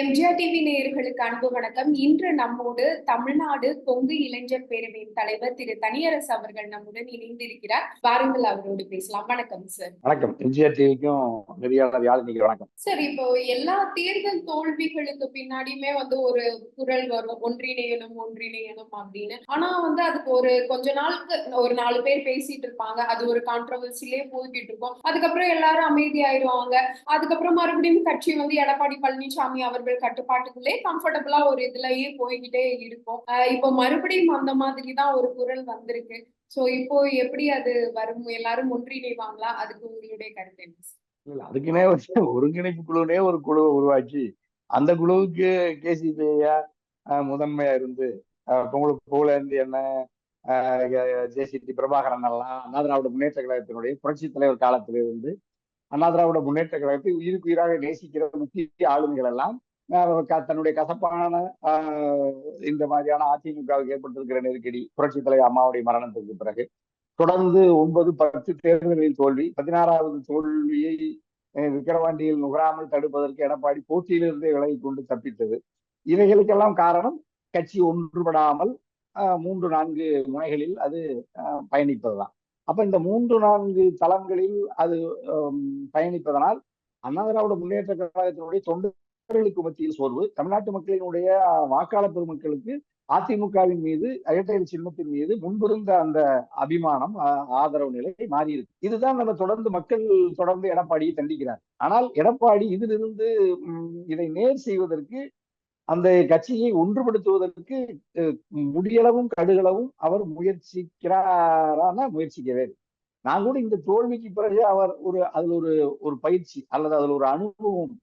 MGR TV நேயர்களுக்கு அன்பு வணக்கம். இன்று நம்மோடு தமிழ்நாடு கொங்கு இளைஞர் பேரவையின் தலைவர் திரு தனியரசு அவர்கள் நம்முடன் இணைந்திருக்கிறார். வாருங்கள் அவரோடு பேசலாம். வணக்கம் சார் வணக்கம். எம்ஜிஆர் டிவிக்கும் வணக்கம். சார் இப்போ எல்லா தேர்தல் தோல்விகளுக்கு பின்னாடியுமே வந்து ஒரு குரல் வரும். ஒன்றிணையணும் ஒன்றிணையணும் அப்படின்னு. ஆனா வந்து அதுக்கு ஒரு கொஞ்ச நாளுக்கு ஒரு நாலு பேர் பேசிட்டு இருப்பாங்க. அது ஒரு கான்ட்ரவர்சிலே போய்கிட்டு இருக்கும். அதுக்கப்புறம் எல்லாரும் அமைதியாயிருவாங்க. அதுக்கப்புறம் மறுபடியும் கட்சி வந்து எடப்பாடி பழனிசாமி அவர்கள் கட்டுப்பாட்டுக்குள்ளே கம்ஃபர்டபுளா ஒரு இதுலயே போய்கிட்டே இருக்கும் இப்போ மறுபடியும் அந்த மாதிரி தான் ஒரு குரல் வந்திருக்கு. சோ இப்போ எப்படி அது வரும்? எல்லாரும் ஒன்றிணைவாங்களா? அதுக்கு உங்களுடைய கருத்து என்ன? அதுக்குன்னே வந்து ஒருங்கிணைப்பு குழுனே ஒரு குழுவை உருவாக்கி அந்த குழுவுக்கு கேசிபிஐயா முதன்மையா இருந்து அஹ், போல புகழேந்தி என்ன ஜேசிடி பிரபாகரன் எல்லாம் அண்ணா திராவிட முன்னேற்ற கழகத்தினுடைய புரட்சி தலைவர் காலத்திலிருந்து அண்ணா திராவிட முன்னேற்ற கழகத்தை உயிருக்கு உயிராக நேசிக்கிற முக்கிய ஆளுமைகள் எல்லாம் தன்னுடைய கசப்பான இந்த மாதிரியான அதிமுகவுக்கு ஏற்பட்டிருக்கிற நெருக்கடி புரட்சி தலைவர் அம்மாவுடைய மரணத்திற்கு பிறகு தொடர்ந்து ஒன்பது பத்து தேர்தல்களில் தோல்வி பதினாறாவது தோல்வியை விக்கிரவாண்டியில் நுகராமல் தடுப்பதற்கு எடப்பாடி போட்டியிலிருந்தே விலகி கொண்டு தப்பித்தது. இவைகளுக்கெல்லாம் காரணம் கட்சி ஒன்றுபடாமல் மூன்று நான்கு முனைகளில் அது அஹ், பயணிப்பதுதான். அப்ப இந்த மூன்று நான்கு தளங்களில் அது பயணிப்பதனால் அண்ணா திராவிட முன்னேற்ற கழகத்தினுடைய தொண்டு தொண்டர்களுக்கு மத்தியில் சோர்வு. தமிழ்நாட்டு மக்களினுடைய வாக்காளர் பெருமக்களுக்கு அதிமுகவின் மீது இரட்டையர் சின்னத்தின் மீது முன்பிருந்த அந்த அபிமானம் ஆதரவு நிலை மாறி இருக்கு. இதுதான் நம்ம தொடர்ந்து மக்கள் தொடர்ந்து எடப்பாடியை தண்டிக்கிறார். ஆனால் எடப்பாடி இதிலிருந்து இதை நேர் செய்வதற்கு அந்த கட்சியை ஒன்றுபடுத்துவதற்கு முடியளவும் கடுகளவும் அவர் முயற்சிக்கிறாரான முயற்சிக்கவே நான் கூட இந்த தோல்விக்கு பிறகு அவர் ஒரு அதில் ஒரு ஒரு பயிற்சி அல்லது அதில் ஒரு அனுபவம்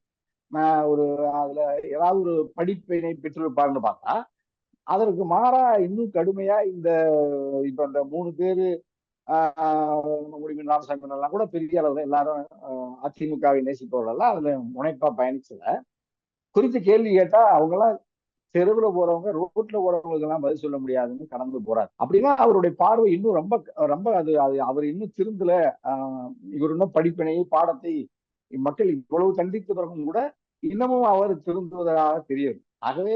ஒரு அதுல ஏதாவது ஒரு படிப்பினை பெற்றிருப்பார்னு பார்த்தா அதற்கு மாறா இன்னும் கடுமையா இந்த இப்ப இந்த மூணு பேரு ஆஹ் முடிவு ராமசாமி எல்லாம் கூட பெரிய அளவுல எல்லாரும் அதிமுகவை நேசிப்பவர்கள் எல்லாம் அதுல முனைப்பா பயணிச்சல குறித்து கேள்வி கேட்டா அவங்க எல்லாம் தெருவுல போறவங்க ரோட்ல போறவங்களுக்கு எல்லாம் பதில் சொல்ல முடியாதுன்னு கடந்து போறாரு. அப்படின்னா அவருடைய பார்வை இன்னும் ரொம்ப ரொம்ப அது அது அவர் இன்னும் திருந்தல ஆஹ் இவர் இன்னும் படிப்பினை பாடத்தை மக்கள் இவ்வளவு தண்டித்த பிறகும் கூட இன்னமும் அவர் திருந்துவதாக தெரியும். ஆகவே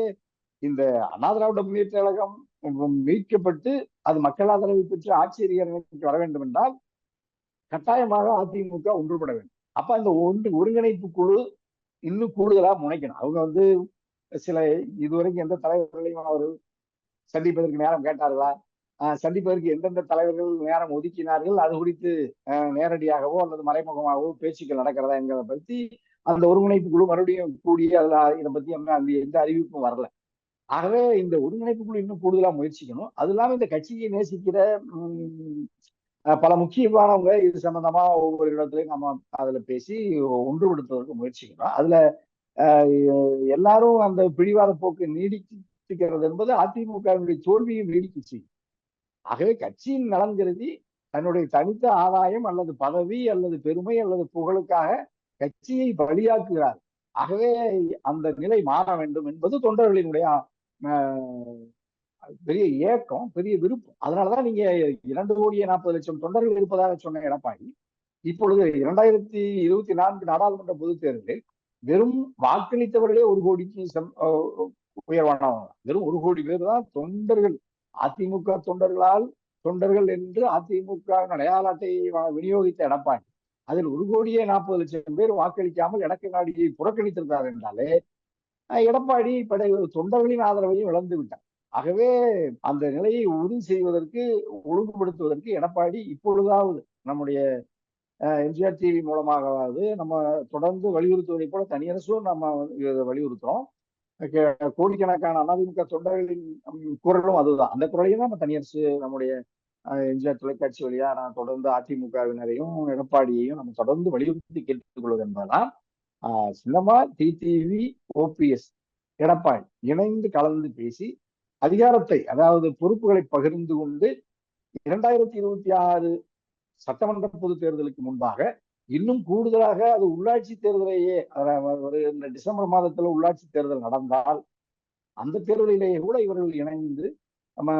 இந்த அண்ணா திராவிட முன்னேற்ற கழகம் மீட்கப்பட்டு அது மக்கள் ஆதரவை பெற்று ஆட்சி வர வேண்டும் என்றால் கட்டாயமாக அதிமுக ஒன்றுபட வேண்டும். அப்ப அந்த ஒன்று ஒருங்கிணைப்பு குழு இன்னும் கூடுதலா முனைக்கணும். அவங்க வந்து சில இதுவரைக்கும் எந்த தலைவர்களையும் அவர் சந்திப்பதற்கு நேரம் கேட்டார்களா? ஆஹ் சந்திப்பதற்கு எந்தெந்த தலைவர்கள் நேரம் ஒதுக்கினார்கள்? அது குறித்து நேரடியாகவோ அல்லது மறைமுகமாகவோ பேச்சுக்கள் நடக்கிறதா என்கிறத பற்றி அந்த ஒருங்கிணைப்பு குழு மறுபடியும் கூடி அதில் இதை பற்றி என்ன அந்த எந்த அறிவிப்பும் வரல. ஆகவே இந்த ஒருங்கிணைப்பு குழு இன்னும் கூடுதலாக முயற்சிக்கணும். அது இல்லாமல் இந்த கட்சியை நேசிக்கிற பல முக்கியமானவங்க இது சம்பந்தமா ஒவ்வொரு இடத்துலையும் நம்ம அதுல பேசி ஒன்றுபடுத்துவதற்கு முயற்சிக்கணும். அதுல எல்லாரும் அந்த பிடிவாத போக்கு நீடிக்கிறது என்பது அதிமுகவினுடைய தோல்வியும் நீடிக்குச்சு. ஆகவே கட்சியின் நலன் கருதி தன்னுடைய தனித்த ஆதாயம் அல்லது பதவி அல்லது பெருமை அல்லது புகழுக்காக கட்சியை பலியாக்குகிறார். ஆகவே அந்த நிலை மாற வேண்டும் என்பது தொண்டர்களினுடைய பெரிய ஏக்கம் பெரிய விருப்பம். அதனாலதான் நீங்க இரண்டு கோடியே நாற்பது லட்சம் தொண்டர்கள் இருப்பதாக சொன்ன எடப்பாடி இப்பொழுது இரண்டாயிரத்தி இருபத்தி நான்கு நாடாளுமன்ற பொதுத் தேர்தலில் வெறும் வாக்களித்தவர்களே ஒரு கோடிக்கு செம்- உயர்வானவங்க. வெறும் ஒரு கோடி பேர் தான் தொண்டர்கள். அதிமுக தொண்டர்களால் தொண்டர்கள் என்று அதிமுக அடையாள அட்டையை விநியோகித்த எடப்பாடி. அதில் ஒரு கோடியே நாற்பது லட்சம் பேர் வாக்களிக்காமல் எடக்க நாடியை புறக்கணித்திருக்கிறார் என்றாலே எடப்பாடி படை தொண்டர்களின் ஆதரவையும் இழந்து விட்டார். ஆகவே அந்த நிலையை உறுதி செய்வதற்கு ஒழுங்குபடுத்துவதற்கு எடப்பாடி இப்பொழுதாவது நம்முடைய அஹ், எம்ஜிஆர் டிவி மூலமாகவாவது நம்ம தொடர்ந்து வலியுறுத்துவதை போல தனியரசும் நம்ம வலியுறுத்துறோம். கே- கோடிக்கணக்கான அதிமுக தொண்டர்களின் குரலும் அதுதான். அந்த குரலையும் தான் நம்ம தனியரசு நம்முடைய எம்ஜிஆர் தொலைக்காட்சி வழியா நான் தொடர்ந்து அதிமுகவினரையும் எடப்பாடியையும் நம்ம தொடர்ந்து வலியுறுத்தி கேட்டுக்கொள்வது என்பதெல்லாம் ஆஹ் சின்னமா டிடிவி ஓபிஎஸ் எடப்பாடி இணைந்து கலந்து பேசி அதிகாரத்தை அதாவது பொறுப்புகளை பகிர்ந்து கொண்டு இரண்டாயிரத்தி இருபத்தி ஆறு சட்டமன்ற பொது தேர்தலுக்கு முன்பாக இன்னும் கூடுதலாக அது உள்ளாட்சி தேர்தலையே ஒரு இந்த டிசம்பர் மாதத்துல உள்ளாட்சி தேர்தல் நடந்தால் அந்த தேர்தலிலேயே கூட இவர்கள் இணைந்து நம்ம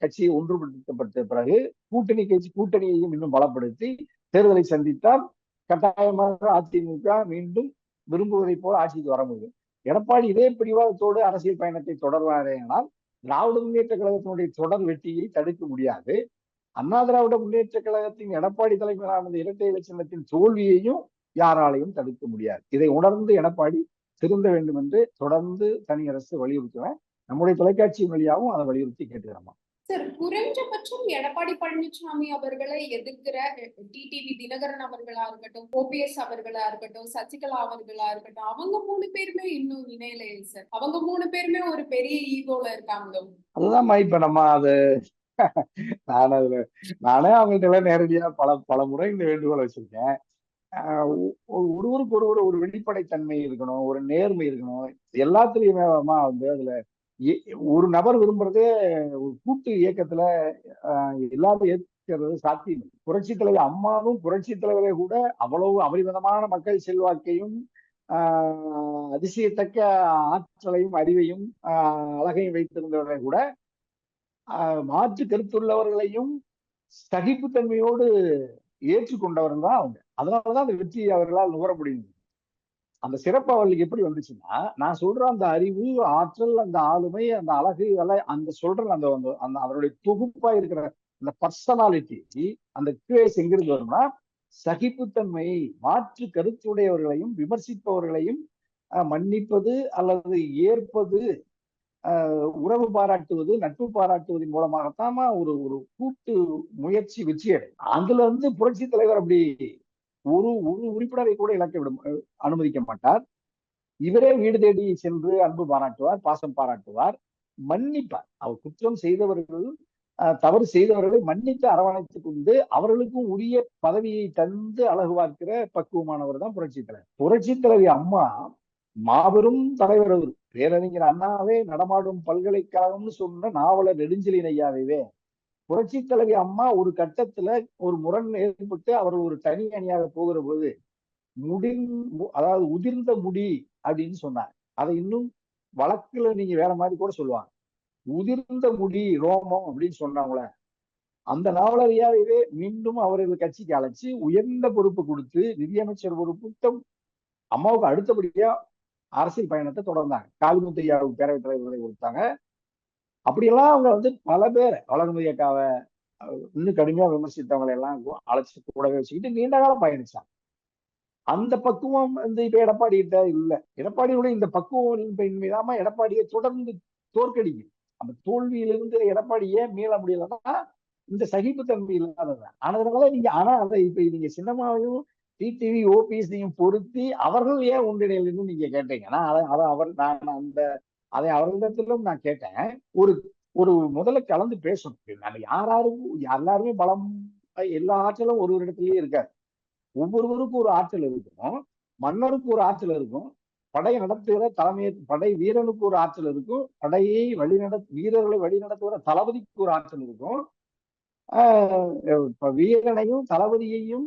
கட்சியை ஒன்றுபடுத்தப்பட்ட பிறகு கூட்டணி கட்சி கூட்டணியையும் இன்னும் பலப்படுத்தி தேர்தலை சந்தித்தால் கட்டாயமாக அதிமுக மீண்டும் விரும்புவதை போல ஆட்சிக்கு வர முடியும். எடப்பாடி இதே பிடிவாதத்தோடு அரசியல் பயணத்தை தொடர்வாரேனால் திராவிட முன்னேற்ற கழகத்தினுடைய தொடர் வெற்றியை தடுக்க முடியாது. அண்ணா திராவிட முன்னேற்ற கழகத்தின் எடப்பாடி தலைமையிலான இரட்டை இலட்சணத்தின் தோல்வியையும் யாராலையும் தடுக்க முடியாது. இதை உணர்ந்து எடப்பாடி திருந்த வேண்டும் என்று தொடர்ந்து தனி அரசு வலியுறுத்துவேன். நம்முடைய தொலைக்காட்சி வழியாகவும் அதை வலியுறுத்தி கேட்டுக்கிறோமா? சார் குறைஞ்சபட்சம் எடப்பாடி பழனிசாமி அவர்களை எதிர்க்கிற டிடிவி தினகரன் அவர்களா இருக்கட்டும் ஓபிஎஸ் அவர்களா இருக்கட்டும் சசிகலா அவர்களா இருக்கட்டும் அவங்க மூணு பேருமே இன்னும் இணையலையே சார். அவங்க மூணு பேருமே ஒரு பெரிய ஈகோல இருக்காங்க. அதுதான் இப்ப நம்ம அது நான் அதுல நானே அவங்கள்ட்ட நேரடியா பல பல முறை இந்த வேண்டுகோள் வச்சிருக்கேன். ஒருவருக்கு ஒருவர் ஒரு வெளிப்படைத்தன்மை இருக்கணும் ஒரு நேர்மை இருக்கணும் எல்லாத்துலயுமே வந்து அதுல ஒரு நபர் விரும்புறதே ஒரு கூட்டு இயக்கத்துல எல்லாரும் ஏற்கிறது சாத்தியம் புரட்சி தலைவர் அம்மாவும் புரட்சி தலைவரே கூட அவ்வளவு அபரிமிதமான மக்கள் செல்வாக்கையும் ஆஹ் அதிசயத்தக்க ஆற்றலையும் அறிவையும் அழகையும் வைத்திருந்தவரை கூட மாற்று கருத்துள்ளவர்களையும் சகிப்புத்தன்மையோடு ஏற்றுக்கொண்டவர்கள் தான் அவங்க. அதனாலதான் அந்த வெற்றி அவர்களால் நுகர முடியும். அந்த சிறப்பு அவர்களுக்கு எப்படி வந்துச்சுன்னா நான் சொல்ற அந்த அறிவு ஆற்றல் அந்த ஆளுமை அந்த அழகு இதெல்லாம் அந்த சொல்ற அந்த அந்த- அவருடைய தொகுப்பா இருக்கிற அந்த பர்சனாலிட்டி அந்த கிரேஸ் எங்கிருந்து வரும்னா சகிப்புத்தன்மை மாற்று கருத்துடையவர்களையும் விமர்சிப்பவர்களையும் அஹ், மன்னிப்பது அல்லது ஏற்பது உறவு பாராட்டுவது நட்பு பாராட்டுவதன் மூலமாகத்தான் ஒரு ஒரு கூட்டு முயற்சி வெற்றி அடையும் அதுல இருந்து புரட்சி தலைவர் அப்படி ஒரு ஒரு உறுப்பினரை கூட இழக்க விட அனுமதிக்க மாட்டார். இவரே வீடு தேடி சென்று அன்பு பாராட்டுவார் பாசம் பாராட்டுவார் மன்னிப்பார். அவர் குற்றம் செய்தவர்கள் தவறு செய்தவர்களை மன்னித்து அரவணைத்துக் கொண்டு அவர்களுக்கும் உரிய பதவியை தந்து அழகு பார்க்கிற பக்குவமானவர் தான் புரட்சி தலைவர். புரட்சி தலைவி அம்மா மாபெரும் தலைவர் அவர். பேரறிஞர் அண்ணாவே நடமாடும் பல்கலைக்கழகம்னு சொன்ன நாவலர் நெடுஞ்செழியன் ஐயாவே புரட்சி தலைவி அம்மா ஒரு கட்டத்துல ஒரு முரண் ஏற்பட்டு அவர் ஒரு தனி அணியாக போகிற போது முடிந் அதாவது உதிர்ந்த முடி அப்படின்னு சொன்னாங்க. அதை இன்னும் வழக்குல நீங்க வேற மாதிரி கூட சொல்லுவாங்க. உதிர்ந்த முடி ரோமம் அப்படின்னு சொன்னாங்கள. அந்த நாவலரியாவே மீண்டும் அவர்கள் கட்சிக்கு அழைச்சு உயர்ந்த பொறுப்பு கொடுத்து நிதியமைச்சர் பொறுப்பு அம்மாவுக்கு அடுத்தபடியா அரசியல் பயணத்தை தொடர்ந்தாங்க. காலிமுத்தையாவுக்கு பேரவைத் தலைவர்களை கொடுத்தாங்க. அப்படியெல்லாம் அவங்க வந்து பல பேர் வளர்மதி அக்காவை இன்னும் கடுமையா விமர்சித்தவங்களை எல்லாம் அழைச்சி கூடவே வச்சுக்கிட்டு நீண்ட காலம் பயணிச்சாங்க. அந்த பக்குவம் வந்து இப்ப எடப்பாடி கிட்ட இல்ல. எடப்பாடியோட இந்த பக்குவம் இன்மைதாம எடப்பாடியை தொடர்ந்து தோற்கடிக்கும் அந்த தோல்வியிலிருந்து எடப்பாடி ஏன் மீள முடியலன்னா இந்த சகிப்புத்தன்மை இல்லாததான் ஆனதுனால நீங்க ஆனா அதை இப்ப நீங்க சின்னமாவையும் டிடிவி ஓபிஎஸ்டையும் பொருத்தி அவர்கள் ஏன் ஒன்றிணையில்னு நீங்க கேட்டீங்கன்னா அதை அதை அவர் நான் அந்த அதை அவர்களிடத்திலும் நான் கேட்டேன். ஒரு ஒரு முதல்ல கலந்து பேசணும். நம்ம யாராரும் எல்லாருமே பலம் எல்லா ஆற்றலும் ஒரு ஒரு இடத்துலயே இருக்காது ஒவ்வொருவருக்கும் ஒரு ஆற்றல் இருக்கும். மன்னருக்கு ஒரு ஆற்றல் இருக்கும். படை நடத்துகிற தலைமை படை வீரனுக்கு ஒரு ஆற்றல் இருக்கும். படையை வழிநட வீரர்களை வழிநடத்துகிற தளபதிக்கு ஒரு ஆற்றல் இருக்கும். ஆஹ் இப்ப வீரனையும் தளபதியையும்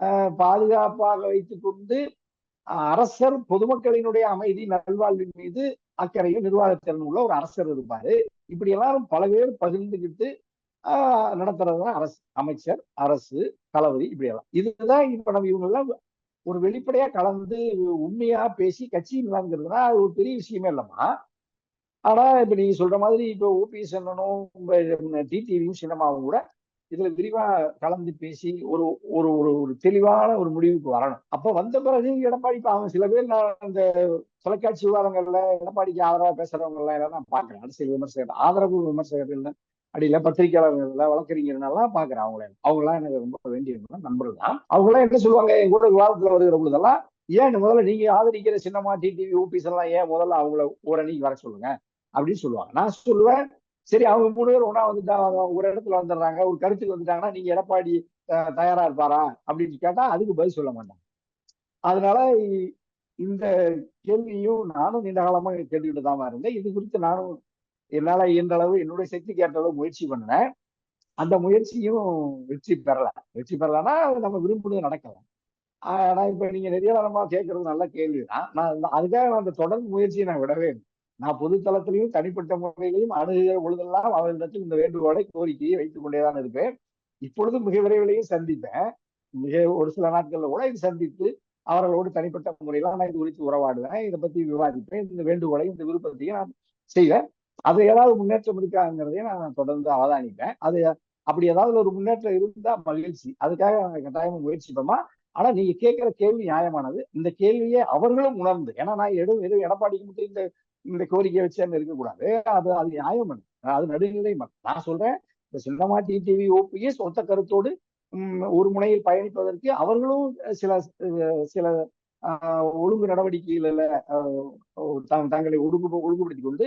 ஆஹ் பாதுகாப்பாக வைத்துக் கொண்டு அரசர் பொதுமக்களினுடைய அமைதி நல்வாழ்வின் மீது அக்கறையும் நிர்வாகத்திறன் உள்ள ஒரு அரசர் இருப்பாரு. இப்படி எல்லாரும் பல பேர் பகிர்ந்துக்கிட்டு ஆஹ் நடத்துறதுதான் அரசு அமைச்சர் அரசு தளபதி இப்படி எல்லாம். இதுதான் இப்ப நம்ம இவங்க எல்லாம் ஒரு வெளிப்படையா கலந்து உண்மையா பேசி கட்சி இல்லாங்கிறதுனா அது ஒரு பெரிய விஷயமே இல்லம்மா. ஆனா இப்ப நீங்க சொல்ற மாதிரி இப்ப ஓபிஎஸ் அண்ணனும் டிடிவியும் சினிமாவும் கூட இதுல விரிவா கலந்து பேசி ஒரு ஒரு ஒரு ஒரு தெளிவான ஒரு முடிவுக்கு வரணும். அப்ப வந்த பிறகு எடப்பாடி அவன் சில பேர் நான் இந்த தொலைக்காட்சி விவாதங்கள்ல எடப்பாடிக்கு ஆதரவா பேசுறவங்க எல்லாம் எல்லாம் நான் பாக்குறேன். அரசியல் விமர்சகர் ஆதரவு விமர்சகர்கள் அடியில பத்திரிகையாளர்கள்ல வழக்கறிஞர்னாலாம் பாக்குறேன் அவங்கள. அவங்க எல்லாம் எனக்கு ரொம்ப வேண்டியவங்க நண்பர்கள் தான். அவங்க எல்லாம் என்ன சொல்லுவாங்க? என் கூட விவாதத்துல வருகிற பொழுதெல்லாம் ஏன் முதல்ல நீங்க ஆதரிக்கிற சின்னமா டிடிவி ஓபிஸ் எல்லாம் ஏன் முதல்ல அவங்கள ஒரு அணிக்கு வர சொல்லுங்க? அப்படின்னு சொல்லுவாங்க. நான் சொல்லுவேன் சரி அவங்க மூணு பேர் ஒன்றா வந்துட்டாங்க ஒரு இடத்துல வந்துடுறாங்க ஒரு கருத்துக்கு வந்துட்டாங்கன்னா நீங்க எடப்பாடி தயாரா இருப்பாரா? அப்படின்னு கேட்டா அதுக்கு பதில் சொல்ல மாட்டாங்க. அதனால இந்த கேள்வியும் நானும் நீண்ட காலமாக கேட்டுக்கிட்டு தான் இருந்தேன் இது குறித்து நானும் என்னால் இயன்ற அளவு என்னுடைய சக்தி கேட்ட அளவு முயற்சி பண்ணேன் அந்த முயற்சியும் வெற்றி பெறல. வெற்றி பெறலன்னா நம்ம விரும்புறது நடக்கலாம் ஆனா இப்ப நீங்க நிறைய காலமா கேட்கறது நல்ல கேள்விதான். நான் அதுக்காக அந்த தொடர் முயற்சியை நான் விடவே இல்லை. நான் பொது தளத்திலையும் தனிப்பட்ட முறையிலையும் அணுகுகிற பொழுதெல்லாம் அவர்களிடத்தில் இந்த வேண்டுகோளை கோரிக்கையை வைத்துக் கொண்டேதான் இருப்பேன். இப்பொழுது மிக விரைவிலையும் சந்திப்பேன். மிக ஒரு சில நாட்கள்ல கூட இது சந்தித்து அவர்களோடு தனிப்பட்ட முறையில நான் இது குறித்து உறவாடுவேன். இதை பத்தி விவாதிப்பேன். இந்த வேண்டுகோளை இந்த விருப்பத்தையும் நான் செய்வேன். அது ஏதாவது முன்னேற்றம் இருக்காங்கிறதையும் நான் தொடர்ந்து அவதானிப்பேன். அது அப்படி ஏதாவது ஒரு முன்னேற்றம் இருந்தா மகிழ்ச்சி. அதுக்காக நாங்கள் கட்டாயமா முயற்சிப்போமா ஆனா நீங்க கேட்கிற கேள்வி நியாயமானது. இந்த கேள்வியை அவர்களும் உணர்ந்து ஏன்னா நான் எடு எதுவும் எடப்பாடிக்கு மட்டும் இந்த இந்த கோரிக்கையை வச்சு அங்க இருக்கக்கூடாது அது அது நியாயம் அது நடுநிலை நான் சொல்றேன் இந்த சின்னமா டிடிவி ஓபிஎஸ் ஒத்த கருத்தோடு உம், ஒரு முனையில் பயணிப்பதற்கு அவர்களும் சில சில ஆஹ், ஒழுங்கு நடவடிக்கைகளில் தங்களை ஒழுங்கு ஒழுங்குபடுத்திக் கொண்டு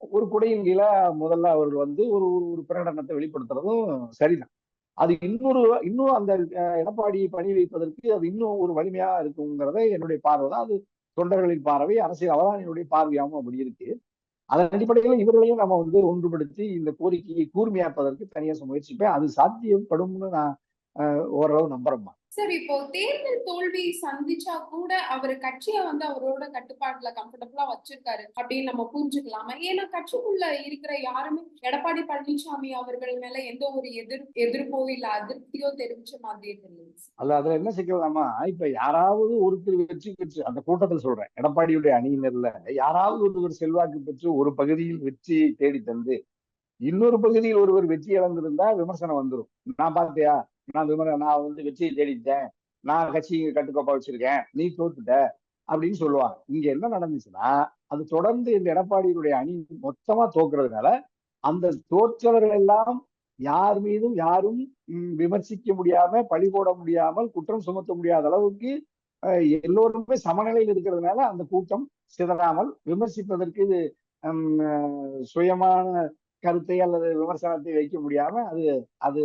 ஒரு குடையின் கீழே முதல்ல அவர்கள் வந்து ஒரு ஒரு ஒரு பிரகடனத்தை வெளிப்படுத்துறதும் சரிதான். அது இன்னொரு இன்னும் அந்த எடப்பாடியை பணி வைப்பதற்கு அது இன்னும் ஒரு வலிமையா இருக்குங்கிறத என்னுடைய பார்வை தான். அது தொண்டர்களின் பார்வை அரசியல் அவதானியினுடைய பார்வையாகவும் அப்படி இருக்கு. அதன் அடிப்படையில் இவர்களையும் நம்ம வந்து ஒன்றுபடுத்தி இந்த கோரிக்கையை கூர்மையாப்பதற்கு தனியாக முயற்சிப்பேன். அது சாத்தியப்படும்னு நான் ஓரளவு நம்புறேம்மா. சார் இப்போ தேர்தல் தோல்வி சந்திச்சா கூட அவர் கட்சியை வந்து அவரோட கட்டுப்பாட்டுல கம்ஃபர்டபுளா வச்சிருக்காரு அப்படின்னு நம்ம புரிஞ்சுக்கலாமா? ஏன்னா கட்சிக்குள்ள இருக்கிற யாருமே எடப்பாடி பழனிசாமி அவர்கள் மேல எந்த ஒரு எதிர் எதிர்ப்போ இல்ல அதிருப்தியோ தெரிவிச்ச மாதிரி தெரியல. அல்ல அதுல என்ன சிக்கலாமா? இப்ப யாராவது ஒருத்தர் வெற்றி பெற்று அந்த கூட்டத்தில் சொல்றேன். எடப்பாடியுடைய அணியினர்ல யாராவது ஒருவர் செல்வாக்கு பெற்று ஒரு பகுதியில் வெற்றியை தேடி தந்து இன்னொரு பகுதியில் ஒருவர் வெற்றி இழந்திருந்தா விமர்சனம் வந்துடும் நான் பார்த்தியா? நான் விமர நான் வந்து வெற்றியை தேடிட்டேன். நான் கட்சி கட்டுக்கோப்பா வச்சிருக்கேன் நீ தோத்துட்ட அப்படின்னு சொல்லுவாங்க. இங்க என்ன நடந்துச்சுன்னா அது தொடர்ந்து இந்த எடப்பாடியுடைய அணி மொத்தமா தோக்குறதுனால அந்த தோற்றவர்கள் எல்லாம் யார் மீதும் யாரும் விமர்சிக்க முடியாம பழி போட முடியாமல் குற்றம் சுமத்த முடியாத அளவுக்கு எல்லோருமே சமநிலையில் இருக்கிறதுனால அந்த கூட்டம் சிதறாமல் விமர்சிப்பதற்கு இது சுயமான கருத்தை அல்லது விமர்சனத்தை வைக்க முடியாம அது அது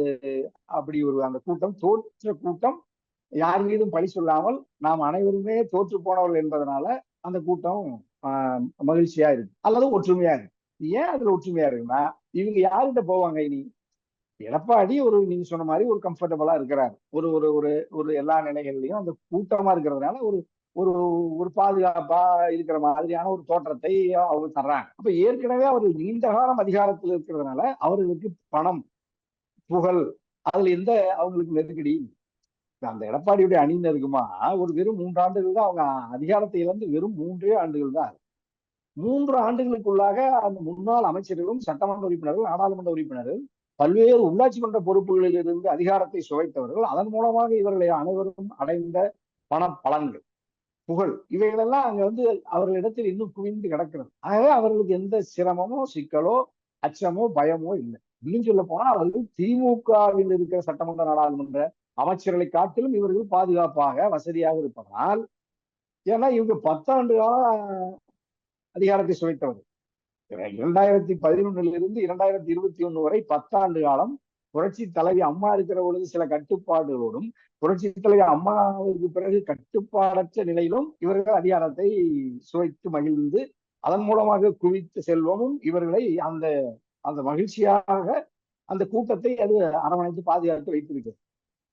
அப்படி ஒரு அந்த கூட்டம் தோற்ற கூட்டம் யார் மீதும் பழி சொல்லாமல் நாம் அனைவருமே தோற்று போனவர்கள் என்பதனால அந்த கூட்டம் ஆஹ், மகிழ்ச்சியா இருக்கு. அல்லது ஒற்றுமையா இருக்கு. ஏன் அதுல ஒற்றுமையா இருக்குன்னா இவங்க யாருகிட்ட போவாங்க இனி? எடப்பாடி ஒரு நீங்க சொன்ன மாதிரி ஒரு கம்ஃபர்டபுளா இருக்கிறார். ஒரு ஒரு ஒரு ஒரு எல்லா நிலைகள்லயும் அந்த கூட்டமா இருக்கிறதுனால ஒரு ஒரு ஒரு பாதுகாப்பா இருக்கிற மாதிரியான ஒரு தோற்றத்தை அவங்க தர்றாங்க. அப்ப ஏற்கனவே அவர் நீண்ட காலம் அதிகாரத்தில் இருக்கிறதுனால அவர்களுக்கு பணம் புகழ் அதுல எந்த அவங்களுக்கு நெருக்கடி அந்த எடப்பாடியுடைய அணியினருக்குமா ஒரு வெறும் மூன்று ஆண்டுகள் தான் அவங்க அதிகாரத்தை இழந்து வெறும் மூன்றே ஆண்டுகள் தான் மூன்று ஆண்டுகளுக்குள்ளாக அந்த முன்னாள் அமைச்சர்களும் சட்டமன்ற உறுப்பினர்கள் நாடாளுமன்ற உறுப்பினர்கள் பல்வேறு உள்ளாட்சி மன்ற பொறுப்புகளில் இருந்து அதிகாரத்தை சுவைத்தவர்கள் அதன் மூலமாக இவர்களை அனைவரும் அடைந்த பண பலன்கள் புகழ். இவைகளெல்லாம் அங்க வந்து அவர்களிடத்தில் இன்னும் குவிந்து கிடக்கிறது. ஆகவே அவர்களுக்கு எந்த சிரமமோ சிக்கலோ அச்சமோ பயமோ இல்லை. இன்னும் சொல்ல போனா அவர்கள் திமுகவில் இருக்கிற சட்டமன்ற நாடாளுமன்ற அமைச்சர்களை காட்டிலும் இவர்கள் பாதுகாப்பாக வசதியாக இருப்பதால் ஏன்னா இவங்க பத்தாண்டு கால அதிகாரத்தை சுவைத்தவர் இரண்டாயிரத்தி பதினொன்னுல இருந்து இரண்டாயிரத்தி இருபத்தி ஒண்ணு வரை பத்தாண்டு காலம் புரட்சி தலைவி அம்மா இருக்கிற பொழுது சில கட்டுப்பாடுகளோடும் புரட்சி தலைவி அம்மாவுக்கு பிறகு கட்டுப்பாடற்ற நிலையிலும் இவர்கள் அதிகாரத்தை சுவைத்து மகிழ்ந்து அதன் மூலமாக குவித்த செல்வமும் இவர்களை அந்த அந்த மகிழ்ச்சியாக அந்த கூட்டத்தை அது அரவணைத்து பாதுகாத்து வைத்திருக்கிறது.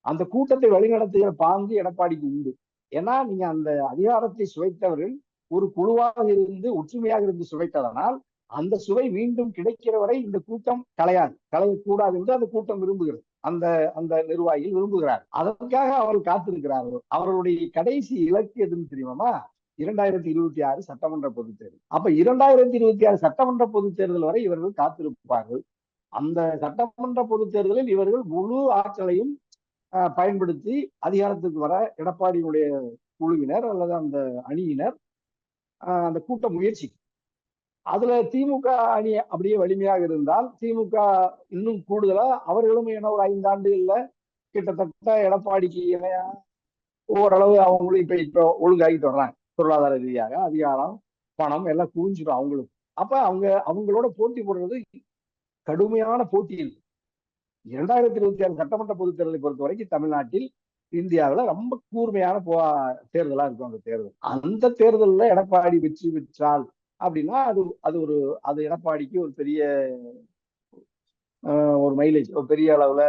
அந்த கூட்டத்தை வழிநடத்துகிற பாங்கு எடப்பாடிக்கு உண்டு. ஏன்னா நீங்க அந்த அதிகாரத்தை சுவைத்தவர்கள் ஒரு குழுவாக இருந்து ஒற்றுமையாக இருந்து சுவைத்ததனால் அந்த சுவை மீண்டும் கிடைக்கிற வரை இந்த கூட்டம் கலையாது கலையக்கூடாது என்று அந்த கூட்டம் விரும்புகிறது. அந்த அந்த நிர்வாகிகள் விரும்புகிறார் அதற்காக அவர்கள் காத்திருக்கிறார்கள். அவர்களுடைய கடைசி இலக்கு எதுன்னு தெரியுமா இரண்டாயிரத்தி இருபத்தி ஆறு சட்டமன்ற பொதுத் தேர்தல். அப்ப இரண்டாயிரத்தி இருபத்தி ஆறு சட்டமன்ற பொதுத் தேர்தல் வரை இவர்கள் காத்திருப்பார்கள். அந்த சட்டமன்ற பொதுத் தேர்தலில் இவர்கள் முழு ஆற்றலையும் பயன்படுத்தி அதிகாரத்துக்கு வர எடப்பாடியினுடைய குழுவினர் அல்லது அந்த அணியினர் அந்த கூட்ட முயற்சி அதுல திமுக அணி அப்படியே வலிமையாக இருந்தால் திமுக இன்னும் கூடுதலா அவர்களும் என்ன ஒரு ஐந்தாண்டுகள்ல கிட்டத்தட்ட எடப்பாடிக்கு இணையா ஓரளவு அவங்களும் இப்ப இப்ப ஒழுங்காகிட்டு வர்றாங்க பொருளாதார ரீதியாக அதிகாரம் பணம் எல்லாம் குவிஞ்சிடும் அவங்களும் அப்ப அவங்க அவங்களோட போட்டி போடுறது கடுமையான போட்டியில். இரண்டாயிரத்தி இருபத்தி ஆறு சட்டமன்ற பொதுத் தேர்தலை பொறுத்த வரைக்கும் தமிழ்நாட்டில் இந்தியாவுல ரொம்ப கூர்மையான போ தேர்தலா இருக்கும் அந்த தேர்தல். அந்த தேர்தல்ல எடப்பாடி வெற்றி பெற்றால் அப்படின்னா அது அது ஒரு அது எடப்பாடிக்கு ஒரு பெரிய ஒரு மைலேஜ் ஒரு பெரிய அளவுல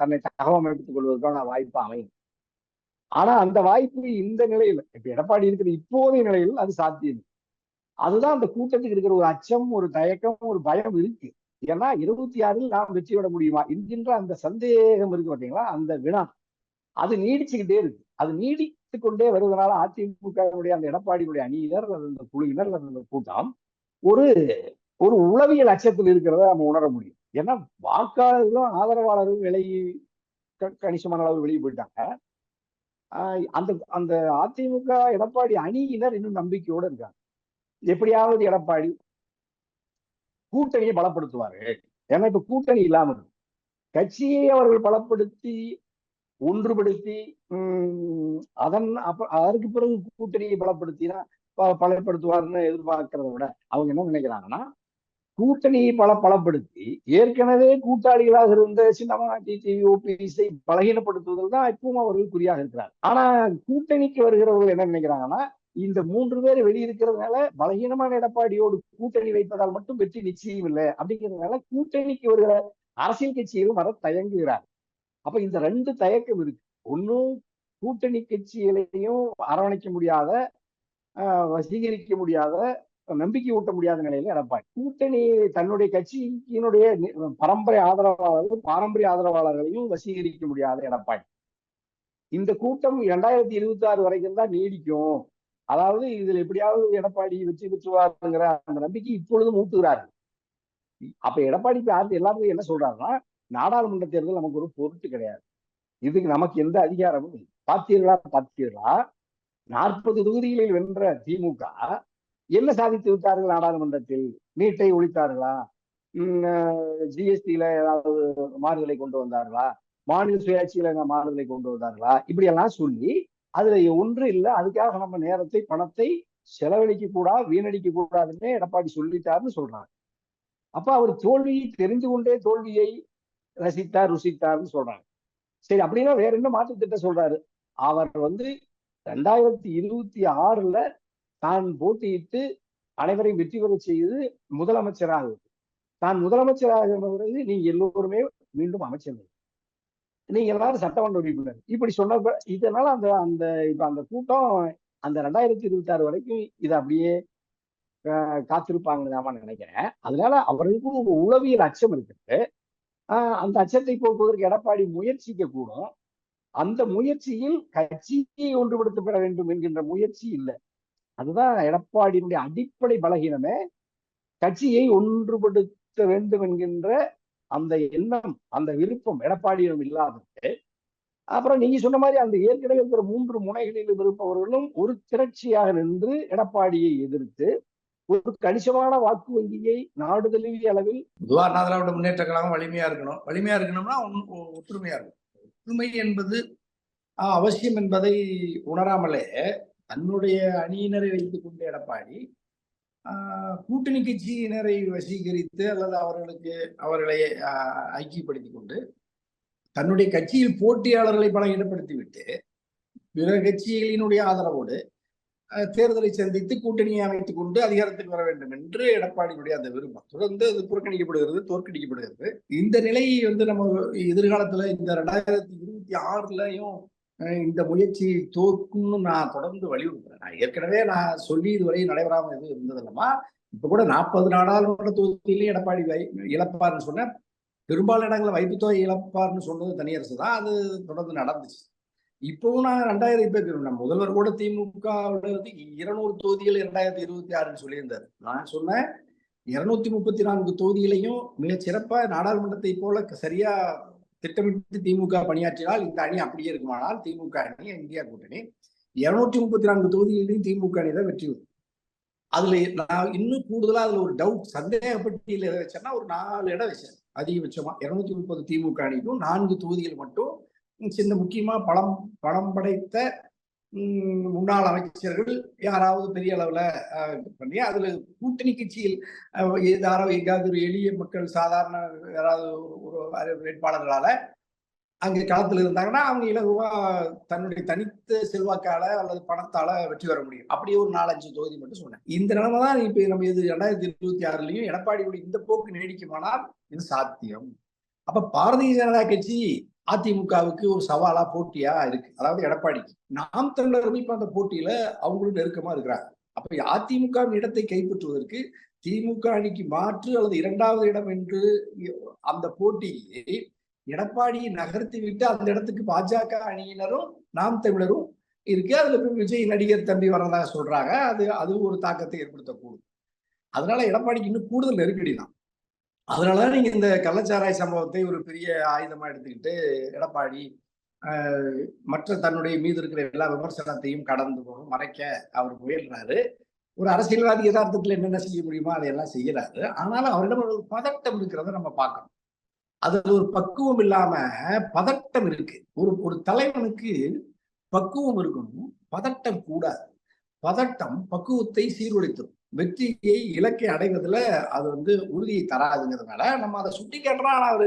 தன்னை தகவமைத்துக் கொள்வதற்கான வாய்ப்பு அமையும். ஆனா அந்த வாய்ப்பு இந்த நிலையில இப்ப எடப்பாடி இருக்கிற இப்போதைய நிலையில் அது சாத்தியம். அதுதான் அந்த கூட்டத்துக்கு இருக்கிற ஒரு அச்சம் ஒரு தயக்கம் ஒரு பயம் இருக்கு. ஏன்னா இருபத்தி ஆறில் நாம் வெற்றி விட முடியுமா என்கின்ற அந்த சந்தேகம் இருக்கு பார்த்தீங்களா அந்த வினா. அது நீடிச்சுக்கிட்டே இருக்கு. அது நீடி கொண்டே வருவதனால அதிமுகவுடைய அந்த எடப்பாடியுடைய அணியினர் அல்லது அந்த குழுவினர் அல்லது அந்த கூட்டம் ஒரு ஒரு உளவியல் அச்சத்தில் இருக்கிறத நம்ம உணர முடியும். ஏன்னா வாக்காளர்களும் ஆதரவாளர்களும் விலகி கணிசமான அளவு வெளியே போயிட்டாங்க. அந்த அந்த அதிமுக எடப்பாடி அணியினர் இன்னும் நம்பிக்கையோட இருக்காங்க. எப்படியாவது எடப்பாடி கூட்டணியை பலப்படுத்துவாரு. ஏன்னா இப்ப கூட்டணி இல்லாம இருக்கு. கட்சியை அவர்கள் பலப்படுத்தி ஒன்றுபடுத்தி உம் அதன் அப்ப அதற்கு பிறகு கூட்டணியை பலப்படுத்தினா ப- பலப்படுத்துவார்னு எதிர்பார்க்கிறத விட அவங்க என்ன நினைக்கிறாங்கன்னா கூட்டணியை பல பலப்படுத்தி ஏற்கனவே கூட்டாளிகளாக இருந்த சின்னமா டிடிஓபிஎஸை பலகீனப்படுத்துவதில் தான் இப்பவும் அவர்கள் குறியாக இருக்கிறார். ஆனா கூட்டணிக்கு வருகிறவர்கள் என்ன நினைக்கிறாங்கன்னா இந்த மூன்று பேர் வெளியிருக்கிறதுனால பலகீனமான எடப்பாடியோடு கூட்டணி வைப்பதால் மட்டும் வெற்றி நிச்சயம் இல்லை அப்படிங்கிறதுனால கூட்டணிக்கு வருகிற அரசியல் கட்சிகளும் வர தயங்குகிறார். அப்ப இந்த ரெண்டு தயக்கம் இருக்கு. ஒன்னும் கூட்டணி கட்சிகளையும் அரவணைக்க முடியாத ஆஹ் வசீகரிக்க முடியாத நம்பிக்கை ஊட்ட முடியாத நிலையில எடப்பாடி. கூட்டணி தன்னுடைய கட்சியினுடைய பரம்பரை ஆதரவாளர்கள் பாரம்பரிய ஆதரவாளர்களையும் வசீகரிக்க முடியாத எடப்பாடி. இந்த கூட்டம் இரண்டாயிரத்தி இருபத்தி ஆறு வரைக்கும் தான் நீடிக்கும். அதாவது இதுல எப்படியாவது எடப்பாடி வெற்றி பெற்றுவாருங்கிற அந்த நம்பிக்கை இப்பொழுதும் ஊட்டுகிறார்கள். அப்ப எடப்பாடி இப்ப யாரு எல்லாத்துக்கும் என்ன சொல்றாருன்னா நாடாளுமன்ற தேர்தல் நமக்கு ஒரு பொருட்டு கிடையாது. இதுக்கு நமக்கு எந்த அதிகாரமும் இல்லை. பார்த்தீர்களா? பார்த்தீர்களா? நாற்பது தொகுதிகளில் வென்ற திமுக என்ன சாதித்து விட்டார்கள் நாடாளுமன்றத்தில்? நீட்டை ஒழித்தார்களா? ஜிஎஸ்டியில ஏதாவது மாறுதலை கொண்டு வந்தார்களா? மாநில சுயாட்சியில மாறுதலை கொண்டு வந்தார்களா? இப்படி எல்லாம் சொல்லி அதுல ஒன்று இல்லை அதுக்காக நம்ம நேரத்தை பணத்தை செலவழிக்க கூடாது வீணடிக்க கூடாதுன்னு எடப்பாடி சொல்லிட்டாருன்னு சொல்றாங்க. அப்ப அவர் தோல்வியை தெரிந்து கொண்டே தோல்வியை ரசித்தார் ருசித்தார்னு சொல்றாங்க. சரி அப்படின்னா வேற என்ன மாற்று திட்டம் சொல்றாரு? அவர் வந்து ரெண்டாயிரத்தி இருபத்தி ஆறுல தான் போட்டியிட்டு அனைவரையும் வெற்றி பெற செய்து முதலமைச்சராக தான் முதலமைச்சராக பிறகு நீங்க எல்லோருமே மீண்டும் அமைச்சர் நீங்க எல்லாரும் சட்டமன்ற உறுப்பினர். இப்படி சொன்ன இதனால அந்த அந்த இப்ப அந்த கூட்டம் அந்த ரெண்டாயிரத்தி இருபத்தி ஆறு வரைக்கும் இதை அப்படியே அஹ், காத்திருப்பாங்கன்னு நினைக்கிறேன். அதனால அவர்களுக்கும் ஒரு உளவியல் அச்சம் இருக்குது. அந்த அச்சத்தை போக்குவதற்கு எடப்பாடி முயற்சிக்க கூடும். அந்த முயற்சியில் கட்சியை ஒன்றுபடுத்தப்பட வேண்டும் என்கின்ற முயற்சி இல்லை. அதுதான் எடப்பாடியினுடைய அடிப்படை பலகீனமே. கட்சியை ஒன்றுபடுத்த வேண்டும் என்கின்ற அந்த எண்ணம் அந்த விருப்பம் எடப்பாடியிடம் இல்லாதது. அப்புறம் நீங்க சொன்ன மாதிரி அந்த ஏற்கனவே இருக்கிற மூன்று முனைகளில் இருப்பவர்களும் ஒரு திரட்சியாக நின்று எடப்பாடியை எதிர்த்து ஒரு கணிசமான வாக்கு வங்கியை நாடு தழுவிய அளவில் பொதுவா அண்ணா திராவிட முன்னேற்ற கழகம் வலிமையா இருக்கணும். வலிமையா இருக்கணும்னா ஒன்- ஒ- ஒற்றுமையா இருக்கணும். ஒற்றுமை என்பது அவசியம் என்பதை உணராமலே தன்னுடைய அணியினரை வைத்துக் கொண்ட எடப்பாடி ஆஹ், கூட்டணி கட்சியினரை வசீகரித்து அல்லது அவர்களுக்கு அவர்களை ஐக்கியப்படுத்தி ஐக்கியப்படுத்திக் கொண்டு தன்னுடைய கட்சியில் போட்டியாளர்களை பல ஈடுபடுத்திவிட்டு பிற கட்சிகளினுடைய ஆதரவோடு தேர்தலை சந்தித்து கூட்டணியை அமைத்துக் கொண்டு அதிகாரத்துக்கு வர வேண்டும் என்று எடப்பாடியுடைய அந்த விருப்பம். தொடர்ந்து அது புறக்கணிக்கப்படுகிறது தோற்கடிக்கப்படுகிறது. இந்த நிலை வந்து நம்ம எதிர்காலத்துல இந்த ரெண்டாயிரத்தி இருபத்தி ஆறுலயும் இந்த முயற்சி தோற்கும்னு நான் தொடர்ந்து வலியுறுத்துறேன். நான் ஏற்கனவே நான் சொல்லி இதுவரை நடைபெறாம எதுவும் இருந்தது இல்லமா இப்ப கூட நாற்பது நாடாளுமன்ற தொகுதியிலையும் எடப்பாடி வை இழப்பாருன்னு சொன்ன பெரும்பாலான இடங்களில் வைப்பு தொகை இழப்பார்னு சொன்னது தனியரசு தான் அது தொடர்ந்து நடந்துச்சு. இப்பவும் நான் ரெண்டாயிரம் இப்ப நம்ம முதல்வர் கூட திமுக வந்து இருநூறு தொகுதிகள் இரண்டாயிரத்தி இருபத்தி ஆறுன்னு சொல்லியிருந்தாரு. நான் சொன்னேன் இருநூத்தி முப்பத்தி நான்கு தொகுதிகளையும் மிகச் சிறப்பா நாடாளுமன்றத்தை போல சரியா திட்டமிட்டு திமுக பணியாற்றினால் இந்த அணி அப்படியே இருக்குமானால் திமுக அணி இந்தியா கூட்டணி. இருநூற்றி முப்பத்தி நான்கு தொகுதிகளிலும் திமுக அணி தான் வெற்றி வரும் அதுல நான் இன்னும் கூடுதலா அதுல ஒரு டவுட் சந்தேகப்பட்டியில் எதை வச்சேன்னா ஒரு நாலு இடம் வச்சேன் அதிகபட்சமா இருநூத்தி முப்பது திமுக அணிக்கும் நான்கு தொகுதிகள் மட்டும் சின்ன முக்கியமா பழம் பணம் படைத்த முன்னாள் அமைச்சர்கள் யாராவது பெரிய அளவுல பண்ணி அதுல கூட்டணி கட்சியில் யாரோ எங்காவது ஒரு எளிய மக்கள் சாதாரண யாராவது ஒரு ஒரு வேட்பாளர்களால அங்கே களத்தில் இருந்தாங்கன்னா அவங்க இலகுவா தன்னுடைய தனித்த செல்வாக்கால அல்லது பணத்தால வெற்றி பெற முடியும். அப்படியே ஒரு நாலஞ்சு தொகுதி மட்டும் சொன்னேன். இந்த நிலைமை தான் இப்ப நம்ம இது ரெண்டாயிரத்தி இருபத்தி ஆறுலயும் எடப்பாடியுடைய இந்த போக்கு நீடிக்குமானால் இது சாத்தியம். அப்ப பாரதிய ஜனதா கட்சி அதிமுகவுக்கு ஒரு சவாலா போட்டியா இருக்கு. அதாவது எடப்பாடிக்கு நாம் தமிழரும் இப்ப அந்த போட்டியில அவங்களும் நெருக்கமா இருக்கிறாங்க. அப்ப அதிமுகவின் இடத்தை கைப்பற்றுவதற்கு திமுக அணிக்கு மாற்று அல்லது இரண்டாவது இடம் என்று அந்த போட்டியை எடப்பாடியை நகர்த்தி விட்டு அந்த இடத்துக்கு பாஜக அணியினரும் நாம் தமிழரும் இருக்கு. அதுல போய் விஜய் நடிகர் தம்பி வர்றதாக சொல்றாங்க. அது அது ஒரு தாக்கத்தை ஏற்படுத்தக்கூடும். அதனால எடப்பாடிக்கு இன்னும் கூடுதல் நெருக்கடி தான். அதனாலதான் நீங்க இந்த கள்ளச்சாராய் சம்பவத்தை ஒரு பெரிய ஆயுதமா எடுத்துக்கிட்டு எடப்பாடி ஆஹ், மற்ற தன்னுடைய மீது இருக்கிற எல்லா விமர்சனத்தையும் கடந்து போக மறைக்க அவர் முயல்றாரு. ஒரு அரசியல்வாதி யதார்த்தத்துல என்னென்ன செய்ய முடியுமோ அதையெல்லாம் செய்யறாரு. ஆனாலும் அவரிடம் ஒரு பதட்டம் இருக்கிறத நம்ம பார்க்கணும். அது ஒரு பக்குவம் இல்லாம பதட்டம் இருக்கு. ஒரு ஒரு தலைவனுக்கு பக்குவம் இருக்கணும். பதட்டம் கூடாது. பதட்டம் பக்குவத்தை சீர்குலைத்தும் வெற்றியை இலக்கை அடைவதில் அது வந்து உறுதியை தராதுங்கிறதுனால நம்ம அதை சுட்டி காட்டுறோம். ஆனால் அவர்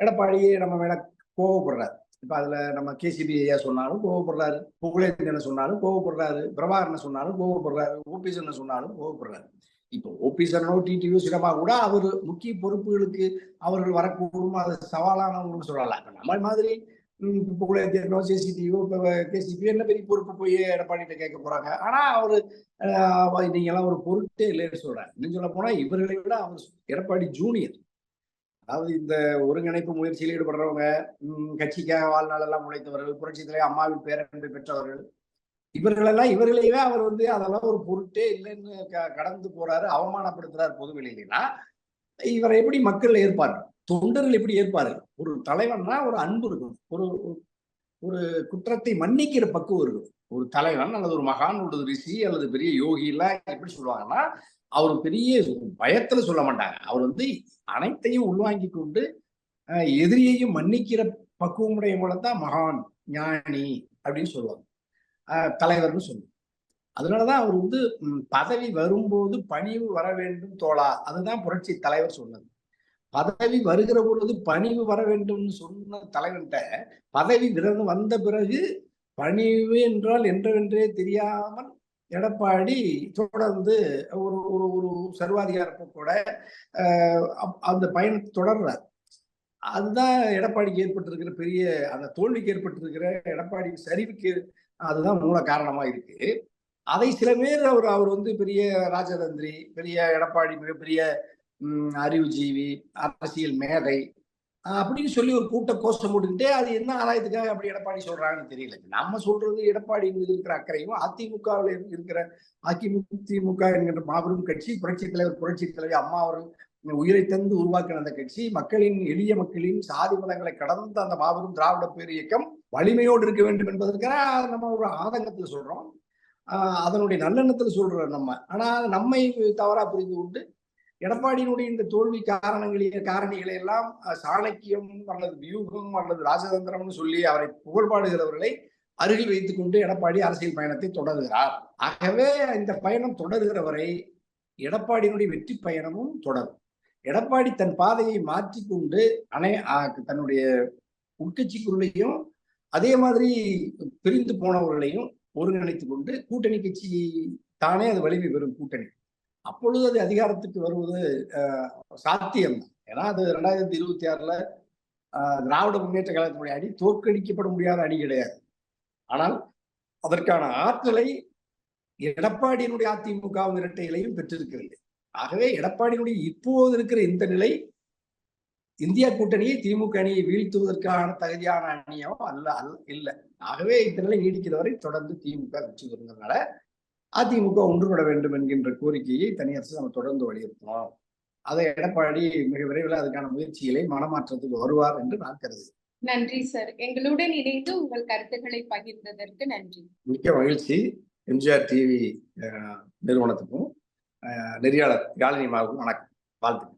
எடப்பாடியே நம்ம மேல கோவப்படுறாரு. இப்போ அதில் நம்ம கேசிபி ஐயா சொன்னாலும் கோவப்படுறாரு. புகழேந்திரன் சொன்னாலும் கோவப்படுறாரு. பிரபாகரன் சொன்னாலும் கோவப்படுறாரு. ஓபிஎஸ் சொன்னாலும் கோவப்படுறாரு. இப்போ ஓபிசனோ டிடிவியோ சினிமா கூட அவர் முக்கிய பொறுப்புகளுக்கு அவர்கள் வரக்கூடும். அது சவாலானவங்கன்னு சொல்லலாம். இப்போ நம்ம மாதிரி கூட இப்ப புகழேந்திரனோ இப்போ கேசிபி என்ன பெரிய பொறுப்பு போய் எடப்பாடிகிட்ட கேட்க போறாங்க? ஆனா அவரு ஆஹ், நீங்க எல்லாம் ஒரு பொருட்டே இல்லைன்னு சொல்றாரு. இன்னும் சொல்ல போனா இவர்களை விட அவர் எடப்பாடி ஜூனியர் அதாவது இந்த ஒருங்கிணைப்பு முயற்சியில் ஈடுபடுறவங்க கட்சிக்காக வாழ்நாள் எல்லாம் உழைத்தவர்கள் புரட்சி தலைவர் அம்மாவின் பேரன்பை பெற்றவர்கள் இவர்களெல்லாம் இவர்களையே அவர் வந்து அதெல்லாம் ஒரு பொருட்டே இல்லைன்னு க- கடந்து போறாரு அவமானப்படுத்துறாரு பொது இவரை எப்படி மக்கள் ஏற்பார்கள் தொண்டர்கள் எப்படி ஏற்பார்கள்? ஒரு தலைவன்னா ஒரு அன்பு இருக்கும். ஒரு ஒரு குற்றத்தை மன்னிக்கிற பக்குவம் இருக்கும். ஒரு தலைவன் அல்லது ஒரு மகான் ஒரு ரிஷி அல்லது பெரிய யோகிலாம் எப்படி சொல்லுவாங்கன்னா அவர் பெரிய பயத்துல சொல்ல மாட்டாங்க. அவர் வந்து அனைத்தையும் உள்வாங்கி கொண்டு எதிரியையும் மன்னிக்கிற பக்குவமுடைய தான் மகான் ஞானி அப்படின்னு சொல்லுவாங்க. தலைவர்னு சொல்லுவாங்க. அதனாலதான் அவர் வந்து பதவி வரும்போது பணிவு வர வேண்டும் தோழா. அதுதான் புரட்சி தலைவர் சொன்னது. பதவி வருகிற பொழுது பணிவு வர வேண்டும்னு சொன்ன தலைவன்கிட்ட பதவி விரந்து வந்த பிறகு பணிவு என்றால் என்றவென்றே தெரியாமல் எடப்பாடி தொடர்ந்து ஒரு ஒரு ஒரு சர்வாதிகார போக்கோட ஆஹ் அப்- அந்த பயணத்தை தொடர்றார். அதுதான் எடப்பாடிக்கு ஏற்பட்டிருக்கிற பெரிய அந்த தோல்விக்கு ஏற்பட்டிருக்கிற எடப்பாடி சரிவுக்கு அதுதான் மூல காரணமா இருக்கு. அதை சில பேர் அவர் அவர் வந்து பெரிய ராஜதந்திரி பெரிய எடப்பாடி மிகப்பெரிய அறிவுஜீவி அரசியல் மேதை அப்படின்னு சொல்லி ஒரு கூட்ட கோஷம் போட்டுக்கிட்டே அது என்ன ஆதாயத்துக்காக அப்படி எடப்பாடி சொல்றாங்கன்னு தெரியல. நம்ம சொல்றது எடப்பாடி மீது இருக்கிற அக்கறையும் அதிமுகவில் இருக்கிற அதிமுக என்கின்ற மாபெரும் கட்சி புரட்சி தலைவர் புரட்சி தலைவர் அம்மா அவர்கள் உயிரை தந்து உருவாக்கின அந்த கட்சி மக்களின் எளிய மக்களின் சாதி மதங்களை கடந்த அந்த மாபெரும் திராவிட பேர் இயக்கம் வலிமையோடு இருக்க வேண்டும் என்பதற்காக நம்ம ஒரு ஆதங்கத்துல சொல்றோம். அதனுடைய நல்லெண்ணத்துல சொல்றோம் நம்ம. ஆனா நம்மை தவறா புரிந்து கொண்டு எடப்பாடியினுடைய இந்த தோல்வி காரணங்களின் காரணிகளை எல்லாம் சாணக்கியம் அல்லது வியூகம் அல்லது ராஜதந்திரம்னு சொல்லி அவரை புகழ்பாடுகிறவர்களை அருகில் வைத்துக் கொண்டு எடப்பாடி அரசியல் பயணத்தை தொடர்கிறார். ஆகவே இந்த பயணம் தொடர்கிற வரை எடப்பாடியினுடைய வெற்றி பயணமும் தொடரும். எடப்பாடி தன் பாதையை மாற்றிக்கொண்டு அனை தன்னுடைய உட்கட்சிக்குள்ளேயும் அதே மாதிரி பிரிந்து போனவர்களையும் ஒருங்கிணைத்துக் கொண்டு கூட்டணி கட்சி தானே அது வலிமை பெறும் கூட்டணி. அப்பொழுது அது அதிகாரத்துக்கு வருவது அஹ், சாத்தியம்தான் ஏன்னா அது ரெண்டாயிரத்தி இருபத்தி ஆறுல அஹ், திராவிட முன்னேற்ற கழகத்தினுடைய அணி தோற்கடிக்கப்பட முடியாத அணி கிடையாது. ஆனால் அதற்கான ஆற்றலை எடப்பாடியினுடைய அதிமுக இரட்டைகளையும் பெற்றிருக்கிறது ஆகவே எடப்பாடியினுடைய இப்போது இருக்கிற இந்த நிலை இந்தியா கூட்டணியை திமுக அணியை வீழ்த்துவதற்கான தகுதியான அணியோ அல்ல அல்ல இல்லை. ஆகவே இந்த நிலை நீடிக்கிற வரை தொடர்ந்து திமுக வெற்றி வருங்கிறதுனால அதிமுக ஒன்றுபட வேண்டும் என்கின்ற கோரிக்கையை தனியரசு நம்ம தொடர்ந்து வலியுறுத்தணும் அதை எடப்பாடி மிக விரைவில் அதுக்கான முயற்சிகளை மனமாற்றத்துக்கு வருவார் என்று நான் கருதுகிறேன். நன்றி சார். எங்களுடன் இணைந்து உங்கள் கருத்துக்களை பகிர்ந்ததற்கு நன்றி. மிக்க மகிழ்ச்சி. எம்ஜிஆர் டிவி நிறுவனத்துக்கும் நெறியாளர் யாழினி மாவுக்கும் வணக்கம். வாழ்த்துக்கள்.